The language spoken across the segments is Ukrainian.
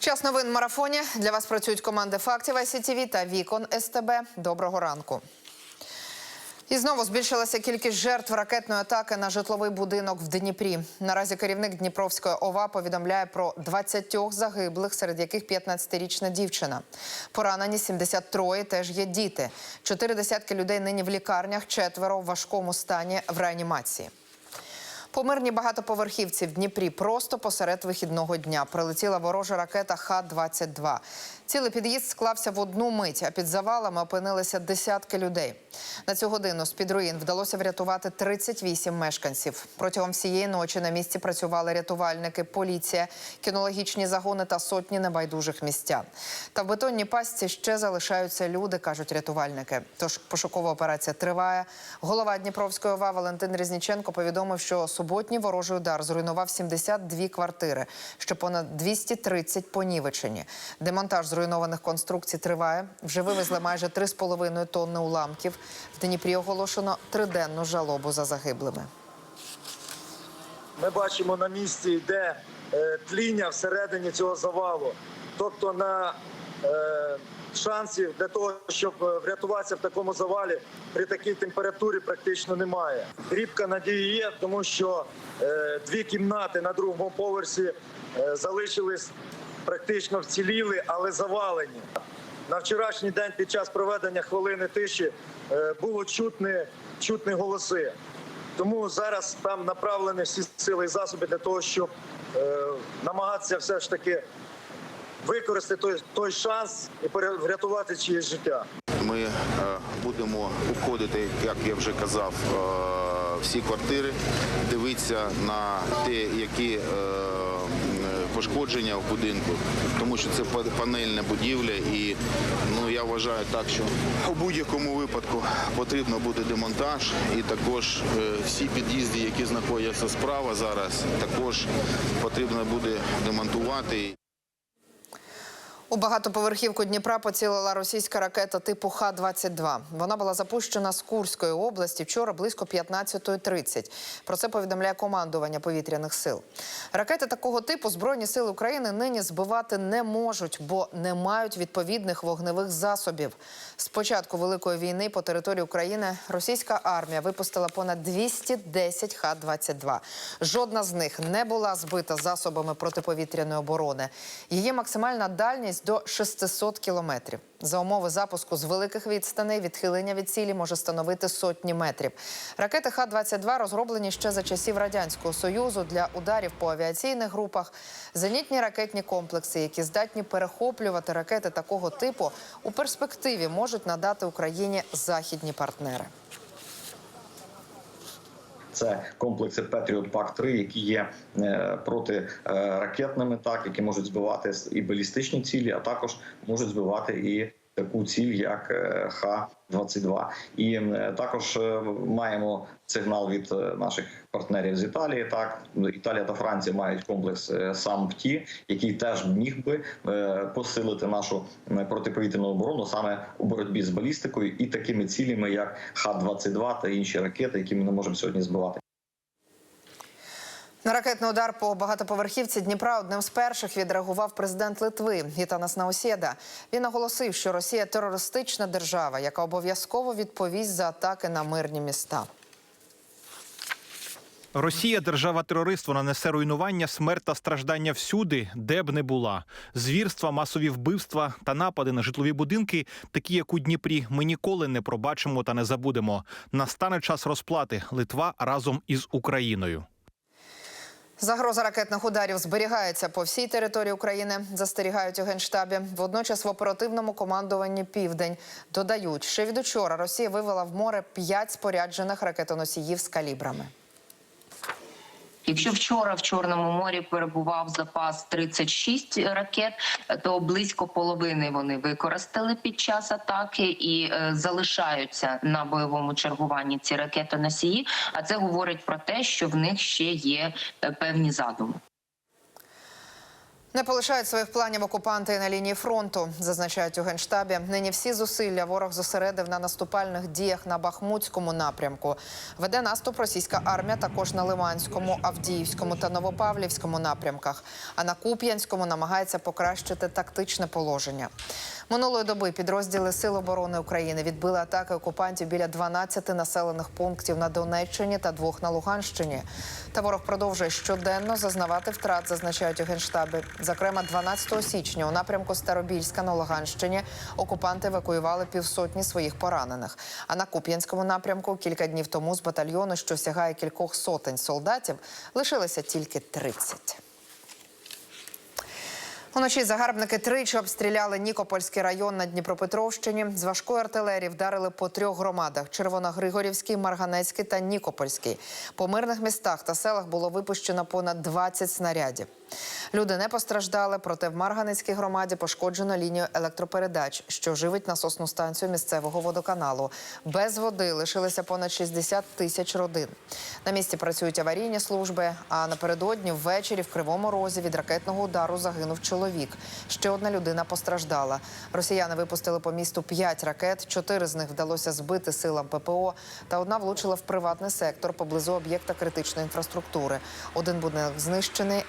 Час новин марафоні. Для вас працюють команди фактів СІТВ та Вікон СТБ. Доброго ранку. І знову збільшилася кількість жертв ракетної атаки на житловий будинок в Дніпрі. Наразі керівник Дніпровської ОВА повідомляє про 20 загиблих, серед яких 15-річна дівчина. Поранені 73 теж є діти. Чотири десятки людей нині в лікарнях, четверо в важкому стані в реанімації. По мирній багатоповерхівці в Дніпрі просто посеред вихідного дня прилетіла ворожа ракета Х-22. Цілий під'їзд склався в одну мить, а під завалами опинилися десятки людей. На цю годину з-під руїн вдалося врятувати 38 мешканців. Протягом всієї ночі на місці працювали рятувальники, поліція, кінологічні загони та сотні небайдужих містян. Та в бетонній пастці ще залишаються люди, кажуть рятувальники. Тож пошукова операція триває. Голова Дніпровської ОВА Валентин Різніченко повідомив, що суботній ворожий удар зруйнував 72 квартири, що понад 230 понівечені. Демонтаж зруйнованих конструкцій триває. Вже вивезли майже 3,5 тонни уламків. В Дніпрі оголошено триденну жалобу за загиблими. Ми бачимо на місці йде е, тління всередині цього завалу. Тобто на шансів для того, щоб е, врятуватися в такому завалі при такій температурі практично немає. Кріпка надії є, тому що е, дві кімнати на другому поверсі е, залишились практично вціліли, але завалені. На вчорашній день під час проведення хвилини тиші е, було чутні, чутні голоси. Тому зараз там направлені всі сили і засоби для того, щоб е, намагатися все ж таки використати той, той шанс і врятувати чиєсь життя. Ми е, будемо обходити, як я вже казав, е, всі квартири, дивитися на те, які е, пошкодження в будинку, тому що це па- панельна будівля, і ну я вважаю так, що у будь-якому випадку потрібно буде демонтаж, і також всі під'їзди, які знаходяться справа зараз, також потрібно буде демонтувати. У багатоповерхівку Дніпра поцілила російська ракета типу Х-22. Вона була запущена з Курської області вчора близько 15.30. Про це повідомляє командування повітряних сил. Ракети такого типу Збройні сили України нині збивати не можуть, бо не мають відповідних вогневих засобів. З початку Великої війни по території України російська армія випустила понад 210 Х-22. Жодна з них не була збита засобами протиповітряної оборони. Її максимальна дальність до 600 кілометрів. За умови запуску з великих відстаней відхилення від цілі може становити сотні метрів. Ракети Х-22 розроблені ще за часів радянського союзу для ударів по авіаційних групах. Зенітні ракетні комплекси, які здатні перехоплювати ракети такого типу, у перспективі можуть надати Україні західні партнери. Це комплекси Patriot Пак 3 які є е, протиракетними, так які можуть збивати і балістичні цілі, а також можуть збивати і таку ціль, як е, Х-22. І е, також е, маємо сигнал від е, наших партнерів з Італії. Так Італія та Франція мають комплекс САМПТІ, який теж міг би посилити нашу протиповітряну оборону саме у боротьбі з балістикою і такими цілями, як Х-22 та інші ракети, які ми не можемо сьогодні збивати. На ракетний удар по багатоповерхівці Дніпра одним з перших відреагував президент Литви Гітанас Наусєда. Він наголосив, що Росія терористична держава, яка обов'язково відповість за атаки на мирні міста. Росія держава-терорист, вона несе руйнування, смерть та страждання всюди, де б не була. Звірства, масові вбивства та напади на житлові будинки, такі як у Дніпрі, ми ніколи не пробачимо та не забудемо. Настане час розплати. Литва разом із Україною. Загроза ракетних ударів зберігається по всій території України. Застерігають у генштабі. Водночас в оперативному командуванні Південь додають, що від учора Росія вивела в море п'ять споряджених ракетоносіїв з калібрами. Якщо вчора в Чорному морі перебував запас 36 ракет, то близько половини вони використали під час атаки і е, залишаються на бойовому чергуванні ці ракети-носії. А це говорить про те, що в них ще є е, певні задуми. Не полишають своїх планів окупанти на лінії фронту, зазначають у генштабі. Нині всі зусилля ворог зосередив на наступальних діях на Бахмутському напрямку. Веде наступ російська армія також на Лиманському, Авдіївському та Новопавлівському напрямках. А на Куп'янському намагається покращити тактичне положення. Минулої доби підрозділи Сил оборони України відбили атаки окупантів біля 12 населених пунктів на Донеччині та двох на Луганщині. Та ворог продовжує щоденно зазнавати втрат, зазначають у генштабі. Зокрема, 12 січня у напрямку Старобільська на Луганщині окупанти евакуювали півсотні своїх поранених. А на Куп'янському напрямку кілька днів тому з батальйону, що сягає кількох сотень солдатів, лишилося тільки 30. Уночі загарбники тричі обстріляли Нікопольський район на Дніпропетровщині. З важкої артилерії вдарили по трьох громадах: Червоногригорівський, Марганецький та Нікопольський. По мирних містах та селах було випущено понад 20 снарядів. Люди не постраждали, проте в Марганецькій громаді пошкоджено лінію електропередач, що живить насосну станцію місцевого водоканалу. Без води лишилися понад 60 тисяч родин. На місці працюють аварійні служби. А напередодні ввечері в Кривому Розі від ракетного удару загинув чоловік. Ще одна людина постраждала. Росіяни випустили по місту 5 ракет. Чотири з них вдалося збити силам ППО, та одна влучила в приватний сектор поблизу об'єкта критичної інфраструктури. Один будинок знищений,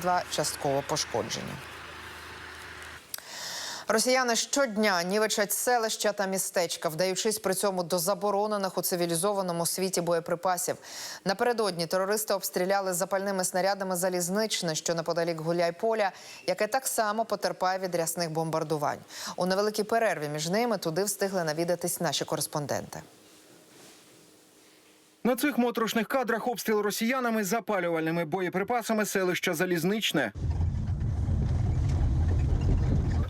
22 частково пошкоджені. Росіяни щодня нівечать селища та містечка, вдаючись при цьому до заборонених у цивілізованому світі боєприпасів. Напередодні терористи обстріляли запальними снарядами залізничне, що неподалік Гуляйполя, яке так само потерпає від рясних бомбардувань. У невеликій перерві між ними туди встигли навідатись наші кореспонденти. На цих моторошних кадрах обстріл росіянами запалювальними боєприпасами селища Залізничне.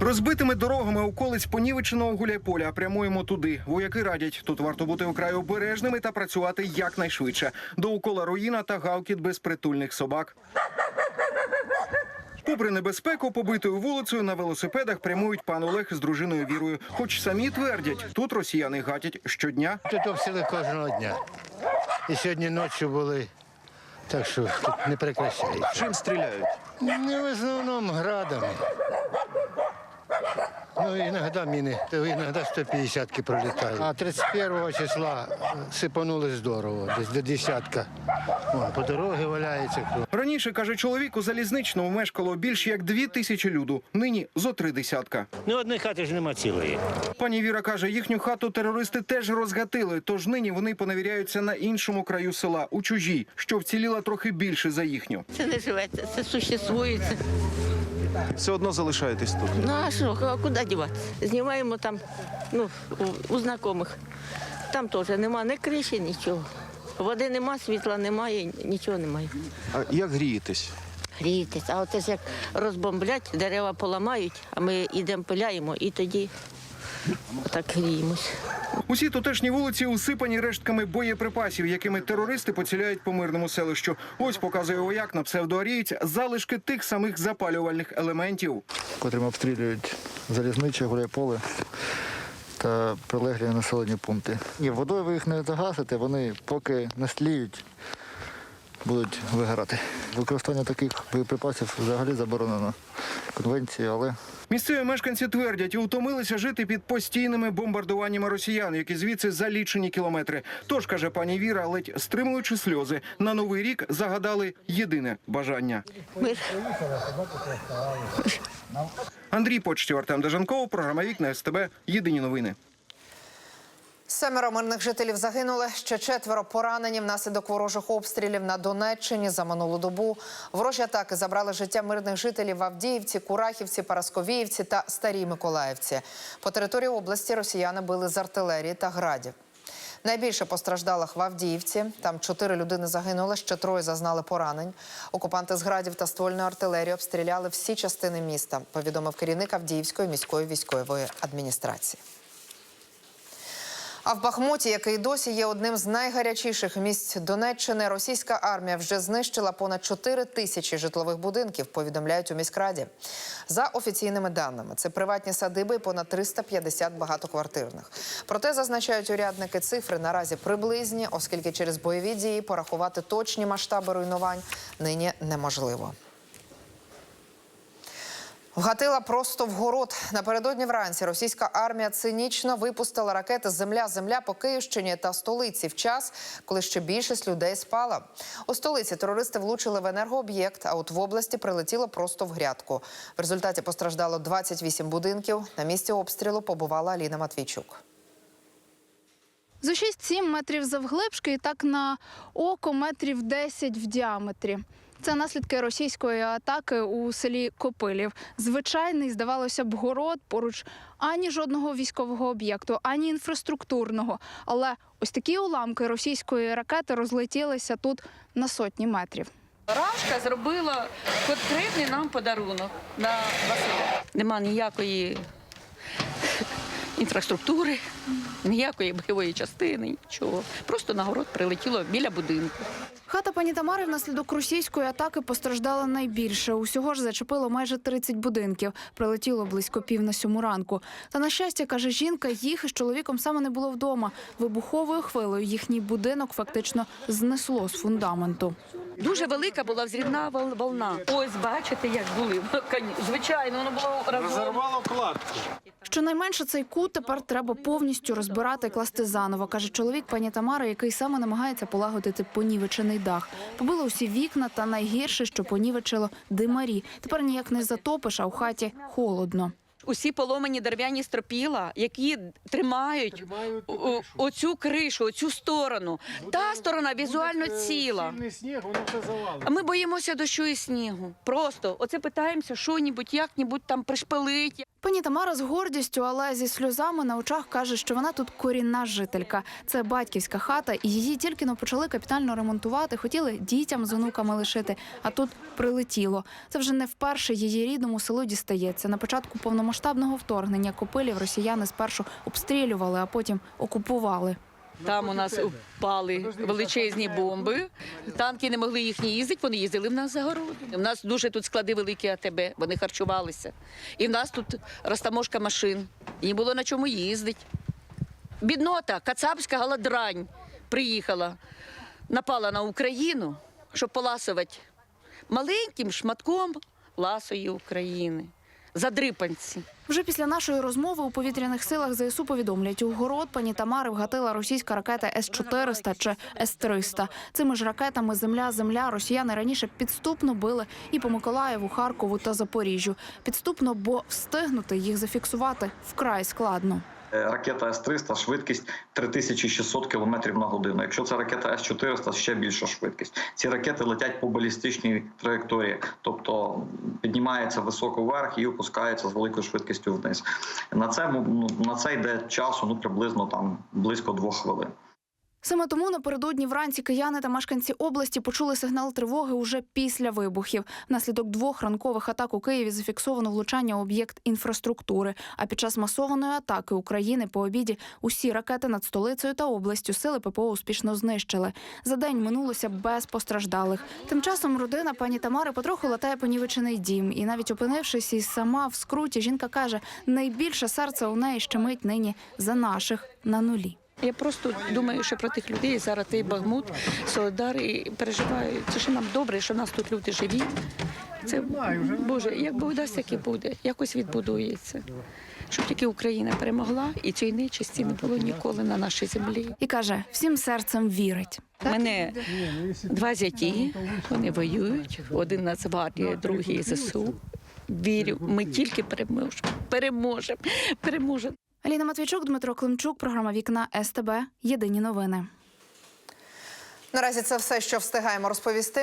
Розбитими дорогами околиць понівеченого гуляйполя прямуємо туди. Вояки радять, тут варто бути вкрай обережними та працювати якнайшвидше. Довкола руїна та гавкіт безпритульних собак. Попри небезпеку, побитою вулицею на велосипедах прямують пан Олег з дружиною Вірою. Хоч самі твердять, тут росіяни гатять щодня. Тут обстріли кожного дня. І сьогодні ночі були, так що тут не прекращається. Чим стріляють? Не в основному градами. Ну, іноді міни, то іноді 150-ки пролітають. А 31 числа сипанули здорово, десь до десятка. Вон, по дорогі валяється. Раніше, каже чоловік, у залізничному мешкало більш як дві тисячі люду. Нині зо три десятка. Ні одної хати ж нема цілої. Пані Віра каже, їхню хату терористи теж розгатили, тож нині вони поневіряються на іншому краю села, у чужій, що вціліла трохи більше за їхню. Це не живеться, це существує. Все одно залишаєтесь тут. Ну а що, а куди діватися? Знімаємо там, ну, у, у знайомих. Там теж нема ні криші, нічого. Води нема, світла немає, нічого немає. А як грієтесь? Грієтесь. А от як розбомблять, дерева поламають, а ми йдемо пиляємо і тоді так гріємось. Усі тутешні вулиці усипані рештками боєприпасів, якими терористи поціляють по мирному селищу. Ось показує вояк на псевдоарієць залишки тих самих запалювальних елементів. котрим обстрілюють залізниче, гуляйполе та прилеглі населені пункти. Ні, водою ви їх не загасите, вони поки не сліють, будуть вигорати. Використання таких боєприпасів взагалі заборонено конвенцією, але Місцеві мешканці твердять, утомилися жити під постійними бомбардуваннями росіян, які звідси за лічені кілометри. Тож каже пані Віра, ледь стримуючи сльози, на новий рік загадали єдине бажання. Ми Андрій Почтів, Артем Дежанков, програма Вікна СТБ. Єдині новини. Семеро мирних жителів загинули. Ще четверо поранені внаслідок ворожих обстрілів на Донеччині за минулу добу. Ворожі атаки забрали життя мирних жителів в Авдіївці, Курахівці, Парасковіївці та Старій Миколаївці. По території області росіяни били з артилерії та градів. Найбільше постраждалих в Авдіївці. Там чотири людини загинули, ще троє зазнали поранень. Окупанти з градів та ствольної артилерії обстріляли всі частини міста. Повідомив керівник Авдіївської міської військової адміністрації. А в Бахмуті, який досі є одним з найгарячіших місць Донеччини, російська армія вже знищила понад 4 тисячі житлових будинків. Повідомляють у міськраді. За офіційними даними, це приватні садиби і понад 350 багатоквартирних. Проте зазначають урядники цифри наразі приблизні, оскільки через бойові дії порахувати точні масштаби руйнувань нині неможливо. Вгатила просто в город. Напередодні вранці російська армія цинічно випустила ракети Земля-Земля по Київщині та столиці в час, коли ще більшість людей спала. У столиці терористи влучили в енергооб'єкт, а от в області прилетіло просто в грядку. В результаті постраждало 28 будинків. На місці обстрілу побувала Аліна Матвійчук. За 6-7 метрів завглибшки і так на око метрів 10 в діаметрі. Це наслідки російської атаки у селі Копилів. Звичайний, здавалося б, город поруч ані жодного військового об'єкту, ані інфраструктурного. Але ось такі уламки російської ракети розлетілися тут на сотні метрів. Рашка зробила конкретний нам подарунок на Василя. Нема ніякої інфраструктури, ніякої бойової частини, нічого. Просто на город прилетіло біля будинку. Хата пані Тамари внаслідок російської атаки постраждала найбільше. Усього ж зачепило майже 30 будинків. Прилетіло близько пів на сьому ранку. Та на щастя, каже жінка, їх із чоловіком саме не було вдома. Вибуховою хвилею їхній будинок фактично знесло з фундаменту. Дуже велика була взрівна вол- волна. Ось бачите, як були. Звичайно, воно було разом. Щонайменше цей кут тепер треба повністю розбирати і класти заново, каже чоловік пані Тамари, який саме намагається полагодити понівечений дах. Побило усі вікна, та найгірше, що понівечило димарі. Тепер ніяк не затопиш, а у хаті холодно. Усі поломані дерев'яні стропіла, які тримають, о- оцю кришу, оцю сторону. Та сторона візуально ціла. А ми боїмося дощу і снігу. Просто оце питаємося, що-нібудь, як-нібудь там пришпилить. Пані Тамара з гордістю, але зі сльозами на очах каже, що вона тут корінна жителька. Це батьківська хата, і її тільки но почали капітально ремонтувати. Хотіли дітям з онуками лишити, а тут прилетіло. Це вже не вперше її рідному селу дістається. На початку повномасштабного вторгнення копилів росіяни спершу обстрілювали, а потім окупували. Там у нас впали величезні бомби. Танки не могли їхні їздити, вони їздили в нас за городи. У нас дуже тут склади великі АТБ, вони харчувалися. І в нас тут розтаможка машин. Їм було на чому їздити. Біднота, кацапська голодрань приїхала, напала на Україну, щоб поласувати маленьким шматком ласої України. Задрипанці. Вже після нашої розмови у повітряних силах ЗСУ повідомлять, у город пані Тамари вгатила російська ракета С-400 чи С-300. Цими ж ракетами земля-земля росіяни раніше підступно били і по Миколаєву, Харкову та Запоріжжю. Підступно, бо встигнути їх зафіксувати вкрай складно. Е, Ракета С-300 швидкість 3600 км на годину. Якщо це ракета С-400, ще більша швидкість. Ці ракети летять по балістичній траєкторії, тобто піднімається високо вверх і опускається з великою швидкістю вниз. На це ну, на це йде часу ну приблизно там близько двох хвилин. Саме тому напередодні вранці кияни та мешканці області почули сигнал тривоги уже після вибухів. Внаслідок двох ранкових атак у Києві зафіксовано влучання об'єкт інфраструктури. А під час масованої атаки України по обіді усі ракети над столицею та областю сили ППО успішно знищили. За день минулося без постраждалих. Тим часом родина пані Тамари потроху латає понівечений дім. І навіть опинившись і сама в скруті, жінка каже, найбільше серце у неї щемить нині за наших на нулі. Я просто думаю, що про тих людей зараз той Бахмут, Солодар і переживаю. Це що нам добре, що в нас тут люди живі. Це Боже, як Бог дасть, так і буде. Якось відбудується. Щоб тільки Україна перемогла, і цієї нечисті не було ніколи на нашій землі. І каже, всім серцем вірить. У мене два зяті, вони воюють. Один Нацгвардія, другий ЗСУ. Вірю, ми тільки переможемо. Переможемо. Переможемо. Аліна Матвійчук, Дмитро Климчук, програма Вікна СТБ. Єдині новини. Наразі це все, що встигаємо розповісти.